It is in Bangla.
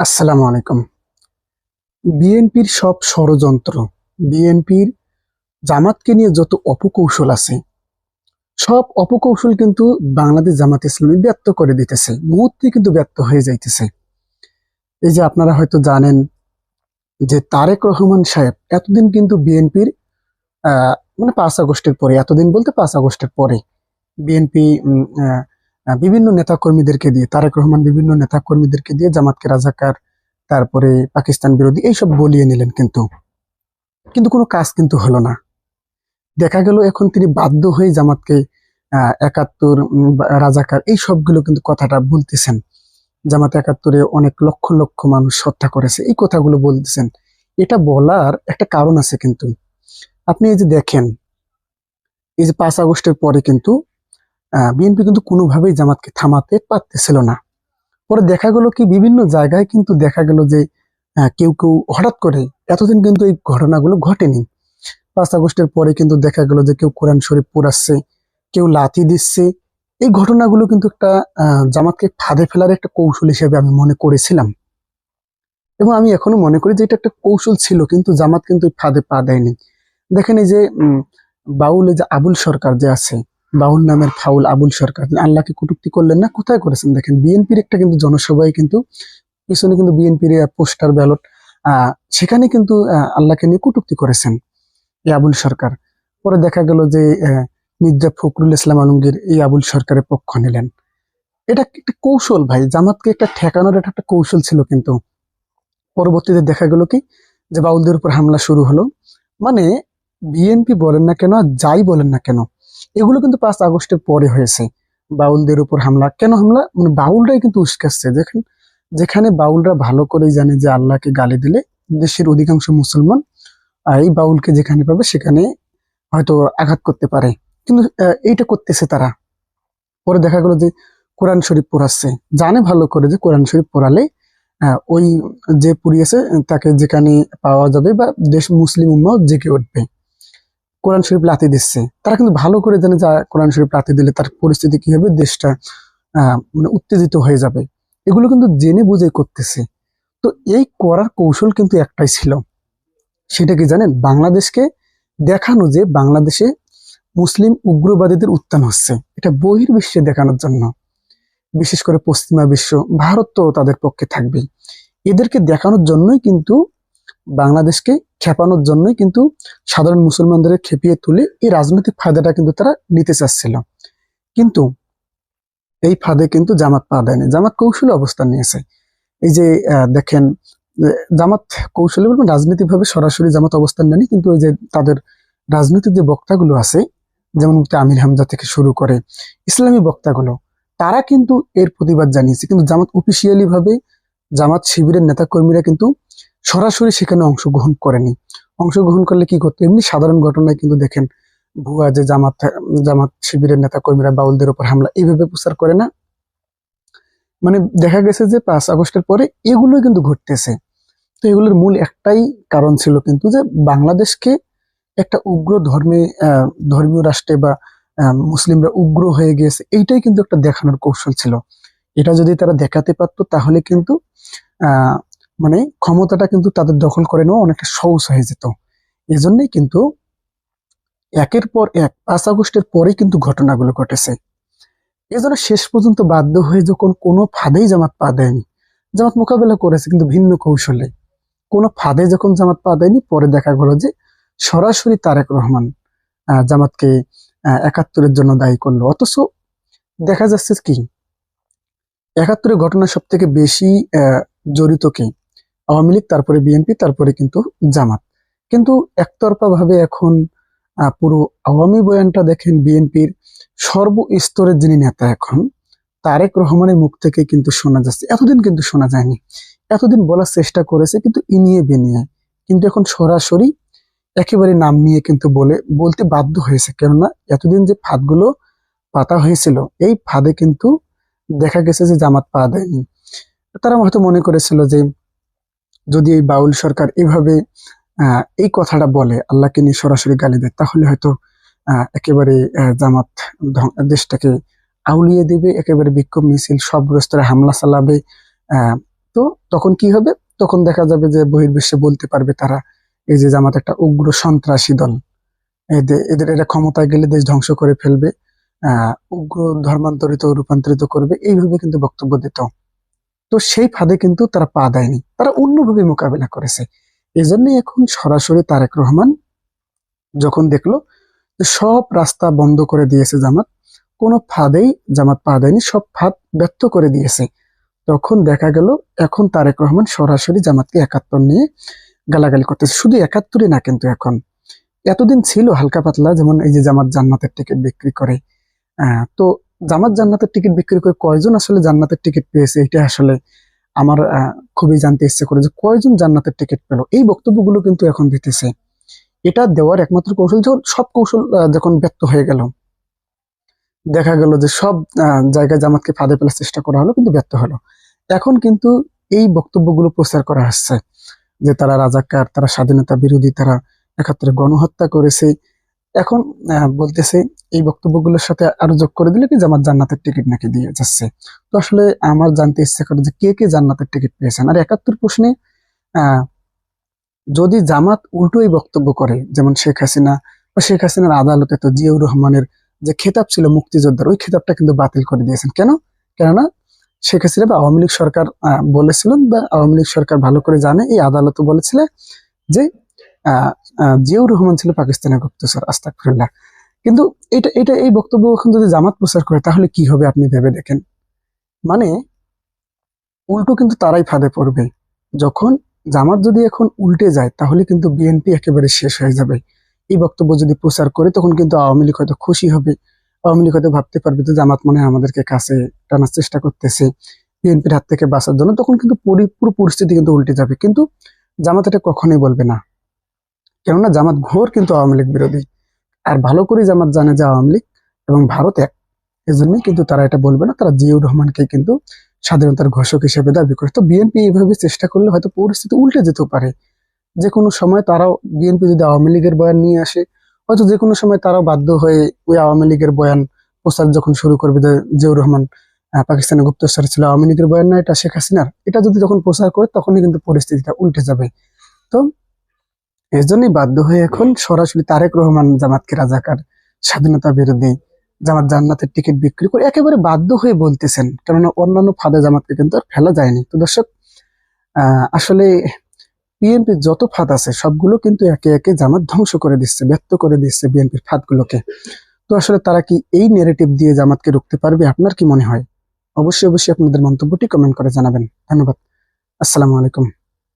আসসালামু আলাইকুম। বিএনপির সব ষড়যন্ত্র, বিএনপির জামাতকে নিয়ে যত অপকৌশল আছে, সব অপকৌশল কিন্তু বাংলাদেশ জামাত ইসলামী ব্যর্থ করে দিতেছে, মুহূর্তে কিন্তু ব্যর্থ হয়ে যাইতেছে। এই যে আপনারা হয়তো জানেন যে তারেক রহমান সাহেব এতদিন কিন্তু বিএনপির মানে পাঁচ আগস্টের পরে, এতদিন বলতে পাঁচ আগস্টের পরে বিএনপি বিভিন্ন নেতাকর্মীদেরকে দিয়ে, তারেক রহমান বিভিন্ন নেতাকর্মীদেরকে দিয়ে জামাতকে রাজাকার, তারপরে পাকিস্তান বিরোধী, এইসব বলিয়ে নিলেন কিন্তু। কিন্তু কোনো কাজ কিন্তু হলো না। দেখা গেল এখন তিনি বাধ্য হয়ে জামাতকে একাত্তর রাজাকার, এই সবগুলো কিন্তু কথাটা বলতেছেন। জামাত একাত্তরে অনেক লক্ষ লক্ষ মানুষ হত্যা করেছে, এই কথাগুলো বলতেছেন। এটা বলার একটা কারণ আছে কিন্তু। আপনি এই যে দেখেন, এই যে পাঁচ আগস্টের পরে কিন্তু বিএনপি কিন্তু কোনোভাবেই জামাতকে থামাতে পারতেছিল না। পরে দেখা গেল কি বিভিন্ন জায়গায় কিন্তু দেখা গেল যে কেউ কেউ হঠাৎ করে, এতদিন কিন্তু এই ঘটনাগুলো ঘটেনি। পাঁচ আগস্টের পরে কিন্তু দেখা গেল যে কেউ কোরআন শরীফ পোড়াচ্ছে, কেউ লাথি দিচ্ছে। এই ঘটনাগুলো কিন্তু একটা জামাতকে ফাঁদে ফেলার একটা কৌশল হিসেবে আমি মনে করেছিলাম। এবং আমি এখনও মনে করি যে এটা একটা কৌশল ছিল, কিন্তু জামাত কিন্তু ফাঁদে পা দেয়নি। দেখেন এই যে বাউল যে আবুল সরকার যে আছে বাউল নামের ফাউল আবুল সরকার। আল্লাহকে কটূক্তি করলেন না? কোথায় করেছেন? দেখেন, বিএনপির একটা কিন্তু জনসভায় কিন্তু পিছনে কিন্তু বিএনপির পোস্টার, ব্যালট সেখানে কিন্তু আল্লাহকে নিয়ে কটূক্তি করেছেন এই আবুল সরকার। পরে দেখা গেল যে মির্জা ফখরুল ইসলাম আলমগীর এই আবুল সরকারের পক্ষ নিলেন। এটা একটা কৌশল ভাই, জামাতকে একটা ঠেকানোর এটা একটা কৌশল ছিল কিন্তু। পরবর্তীতে দেখা গেল কি, যে বাউলদের উপর হামলা শুরু হলো। মানে বিএনপি বলেন না কেন যাই বলেন না কেন এগুলো কিন্তু পাঁচ আগস্টের পরে হয়েছে। বাউলদের উপর হামলা। কেন হামলা? মানে বাউলরাই কিন্তু উস্কাচ্ছে। দেখেন, যেখানে বাউলরা ভালো করেই জানে যে আল্লাহকে গালি দিলে দেশের অধিকাংশ মুসলমান এই বাউলকে যেখানে পাবে সেখানে হয়তো আঘাত করতে পারে। কিন্তু এইটা করতেছে তারা। পরে দেখা গেল যে কোরআন শরীফ পড়াচ্ছে। জানে ভালো করে যে কোরআন শরীফ পড়ালে ওই যে পুড়িয়েছে, তাকে যেখানে পাওয়া যাবে বা দেশ মুসলিম উম্মাও জেগে উঠবে। কোরআন শরীফ লাথি দিচ্ছে তারা কিন্তু ভালো করে জানে যে কোরআন শরীফ লাথি দিলে তার পরিস্থিতি কি হবে, দেশটা মানে উত্তেজিত হয়ে যাবে। এগুলো কিন্তু জেনে বুঝে করতেছে। তো এই করার কৌশল কিন্তু একটাই ছিল। সেটা কি জানেন? বাংলাদেশকে দেখানো যে বাংলাদেশে মুসলিম উগ্রবাদীদের উত্থান হচ্ছে। এটা বহির্বিশ্বে দেখানোর জন্য। বিশেষ করে পশ্চিমা বিশ্ব, ভারত তো তাদের পক্ষে থাকবেই। এদেরকে দেখানোর জন্যই কিন্তু বাংলাদেশকে খেপানোর জন্যই কিন্তু সাধারণ মুসলমানদের খেপিয়ে তুলে এই রাজনৈতিক ফায়দাটা কিন্তু তারা নিতে চাচ্ছিল। কিন্তু এই ফাঁদে কিন্তু জামাত পা দেয়নি। জামাত কৌশলে অবস্থান নিয়েছে। এই যে দেখেন জামাত কৌশলে বলবেন রাজনৈতিকভাবে সরাসরি জামাত অবস্থান নেয়নি, কিন্তু ওই যে তাদের রাজনৈতিক যে বক্তাগুলো আছে, যেমন মুফতি আমির হামজা থেকে শুরু করে ইসলামী বক্তাগুলো, তারা কিন্তু এর প্রতিবাদ জানিয়েছে। কিন্তু জামাত অফিসিয়ালি ভাবে জামাত শিবিরের নেতাকর্মীরা কিন্তু সরাসরি সেখানে অংশগ্রহণ করেনি। অংশগ্রহণ করলে কি করতো? এমনি সাধারণ ঘটনায় কিন্তু দেখেন ভুয়া যে জামাত জামাত শিবিরের নেতাকর্মীরা বাউলদের উপর হামলা, এইভাবে প্রচার করে না? মানে দেখা গেছে যে পাঁচ আগস্টের পরে এগুলোই কিন্তু ঘটতেছে। তো এগুলোর মূল একটাই কারণ ছিল কিন্তু যে বাংলাদেশকে একটা উগ্র ধর্মে ধর্মীয় রাষ্ট্রে বা মুসলিমরা উগ্র হয়ে গিয়েছে, এইটাই কিন্তু একটা দেখানোর কৌশল ছিল। এটা যদি তারা দেখাতে পারতো তাহলে কিন্তু, আহ মানে ক্ষমতাটা কিন্তু তাদের দখল করে নেওয়া অনেকটা সহজ হয়ে যেত। এই জন্যই কিন্তু একের পর এক পাঁচ আগস্টের পরে কিন্তু ঘটনাগুলো ঘটেছে। এজন্য শেষ পর্যন্ত বাধ্য হয়ে যখন কোনো ফাঁদেই জামাত পা দেয়নি, জামাত মোকাবেলা করেছে কিন্তু ভিন্ন কৌশলে। কোনো ফাঁদে যখন জামাত পা দেয়নি, পরে দেখা গেল যে সরাসরি তারেক রহমান জামাতকে একাত্তরের জন্য দায়ী করল। অথচ দেখা যাচ্ছে কি, একাত্তরের ঘটনা সব থেকে বেশি জড়িত কে? আওয়ামী লীগ, তারপরে বিএনপি, তারপরে কিন্তু জামাত। কিন্তু একতরফা ভাবে এখন পুরো আওয়ামী বয়ানটা দেখেন বিএনপির সর্বস্তরের যিনি নেতা এখন, তারেক রহমানের মুখ থেকে কিন্তু শোনা যাচ্ছে। এতদিন কিন্তু শোনা যায়নি। এতদিন বলার চেষ্টা করেছে কিন্তু ইনিয়ে বেনিয়ে। কিন্তু এখন সরাসরি একেবারে নাম নিয়ে কিন্তু বলে, বলতে বাধ্য হয়েছে। কেননা এতদিন যে ফাঁদগুলো পাতা হয়েছিল, এই ফাঁদে কিন্তু দেখা গেছে যে জামাত পা দেয়নি। তারা হয়তো মনে করেছিল যে যদি এই বাউল সরকার এভাবে এই কথাটা বলে, আল্লাহকে নিয়ে সরাসরি গালি দেয়, তাহলে হয়তো একেবারে জামাত দেশটাকে আউলিয়ে দেবে, একেবারে বিক্ষোভ মিছিল সব স্তরে হামলা চালাবে তো তখন কি হবে? তখন দেখা যাবে যে বহির্বিশ্বে বলতে পারবে তারা, এই যে জামাত একটা উগ্র সন্ত্রাসী দল। এদের এদের, এরা ক্ষমতায় গেলে দেশ ধ্বংস করে ফেলবে, আহ, উগ্র ধর্মান্তরিত, রূপান্তরিত করবে, এইভাবে কিন্তু বক্তব্য দিত। তো সেই ফাঁদে কিন্তু তারা পা দেয়নি। তারা অন্যভাবে মোকাবেলা করেছে। এই জন্যই এখন সরাসরি তারেক রহমান যখন দেখল সব রাস্তা বন্ধ করে দিয়েছে জামাত, কোনো ফাঁদেই জামাত পা দেয়নি, সব ফাঁদ ব্যর্থ করে দিয়েছে। তখন দেখা গেল এখন তারেক রহমান সরাসরি জামাতকে একাত্তর নিয়ে গালাগালি করতেছে। শুধু একাত্তরই না কিন্তু এখন। এতদিন ছিল হালকা পাতলা, যেমন এই যে জামাত জান্নাতের টিকিট বিক্রি করে। তো জামাত জান্নাতের টিকিট বিক্রি করে কয়জন আসলে জান্নাতের টিকিট পেয়েছে? এটা আসলে আমার খুবই জানতে ইচ্ছে করে যে কয়জন জান্নাতের টিকিট পেল? এই বক্তব্যগুলো কিন্তু এখন দিতেছে। এটা দেওয়ার একমাত্র কৌশল যখন সব কৌশল যখন ব্যর্থ হয়ে গেল, দেখা গেল যে সব জায়গায় জামাতকে ফাঁদে ফেলার চেষ্টা করা হলো, কিন্তু ব্যর্থ হলো। এখন কিন্তু এই বক্তব্যগুলো প্রচার করা হচ্ছে যে তারা রাজাকার, তারা স্বাধীনতা বিরোধী, তারা একাত্তরে গণহত্যা করেছে। এখন বলতেছে এই বক্তব্যগুলোর সাথে আরও যোগ করে দিলে কি জামাত জান্নাতের টিকিট নাকি দিয়ে যাচ্ছে। তো আসলে আমার জানতে ইচ্ছে করে যে কে কে জান্নাতের টিকিট পেয়েছেন। আর একাত্তর প্রশ্নে যদি জামাত উল্টোই বক্তব্য করে, যেমন শেখ হাসিনা, বা শেখ হাসিনার আদালতে তো জিয়াউর রহমানের যে খেতাব ছিল মুক্তিযোদ্ধার, ওই খেতাবটা কিন্তু বাতিল করে দিয়েছেন। কেন? কেননা শেখ হাসিনা বা আওয়ামী লীগ সরকার বলেছিলেন বা আওয়ামী লীগ সরকার ভালো করে জানে, এই আদালতও বলেছিল যে জিয়াউর রহমান ছিল পাকিস্তানের গুপ্তচর আস্তাকফিরুল্লাহ কিন্তু এটা এটা এই বক্তব্য এখন যদি জামাত প্রচার করে, তাহলে কি হবে আপনি ভেবে দেখেন? মানে উল্টো কিন্তু তারাই ফাঁদে পড়বে। যখন জামাত যদি এখন উল্টে যায়, তাহলে কিন্তু বিএনপি একেবারে শেষ হয়ে যাবে। এই বক্তব্য যদি প্রচার করে, তখন কিন্তু আওয়ামী লীগ হয়তো খুশি হবে। আওয়ামী লীগ হয়তো ভাবতে পারবে যে জামাত মনে আমাদেরকে কাছে টানার চেষ্টা করতেছে। বিএনপির হাত থেকে বাঁচার জন্য তখন কিন্তু পুরো পরিস্থিতি কিন্তু উল্টে যাবে। কিন্তু জামাত এটা কখনোই বলবে না। কেননা জামাত ঘোর কিন্তু আওয়ামী লীগ বিরোধী। আর ভালো করে জামাত জানে যে আওয়ামী লীগ এবং ভারত এক। এজন্যই কিন্তু তারা এটা বলবে না, তারা জিয়াউর রহমানকে কিন্তু স্বাধীনতার ঘোষক হিসেবে দাবি করে। তো বিএনপি এইভাবে চেষ্টা করলে হয়তো পরিস্থিতি উল্টে যেতেও পারে। যে কোনো সময় তারাও বিএনপি যদি আওয়ামী লীগের বয়ান নিয়ে আসে, হয়তো যে কোনো সময় তারাও বাধ্য হয়ে ওই আওয়ামী লীগের বয়ান প্রচার যখন শুরু করবে জিয়াউর রহমান পাকিস্তানের গুপ্তচর ছিল আওয়ামী লীগের বয়ান না, এটা শেখ হাসিনার। এটা যদি যখন প্রচার করে, তখনই কিন্তু পরিস্থিতিটা উল্টে যাবে। তো এর জন্যই বাধ্য হয়ে এখন সরাসরি তারেক রহমান জামাতকে রাজাকার, স্বাধীনতা বিরোধী জামাত জান্নাতের টিকিট বিক্রি করে একেবারে বাধ্য হয়ে বলতেছেন। কেননা অন্যান্য ফাঁদে জামাতকে কিন্তু আর ফেলা যায়নি। তো দর্শক আসলে বিএনপির যত ফাঁদ আছে, সবগুলো কিন্তু একে একে জামাত ধ্বংস করে দিচ্ছে, ব্যর্থ করে দিচ্ছে বিএনপির ফাঁদগুলোকে। তো আসলে তারা কি এই নেরেটিভ দিয়ে জামাতকে রুখতে পারবে? আপনার কি মনে হয়? অবশ্যই অবশ্যই আপনাদের মন্তব্যটি কমেন্ট করে জানাবেন। ধন্যবাদ। আসসালামু আলাইকুম।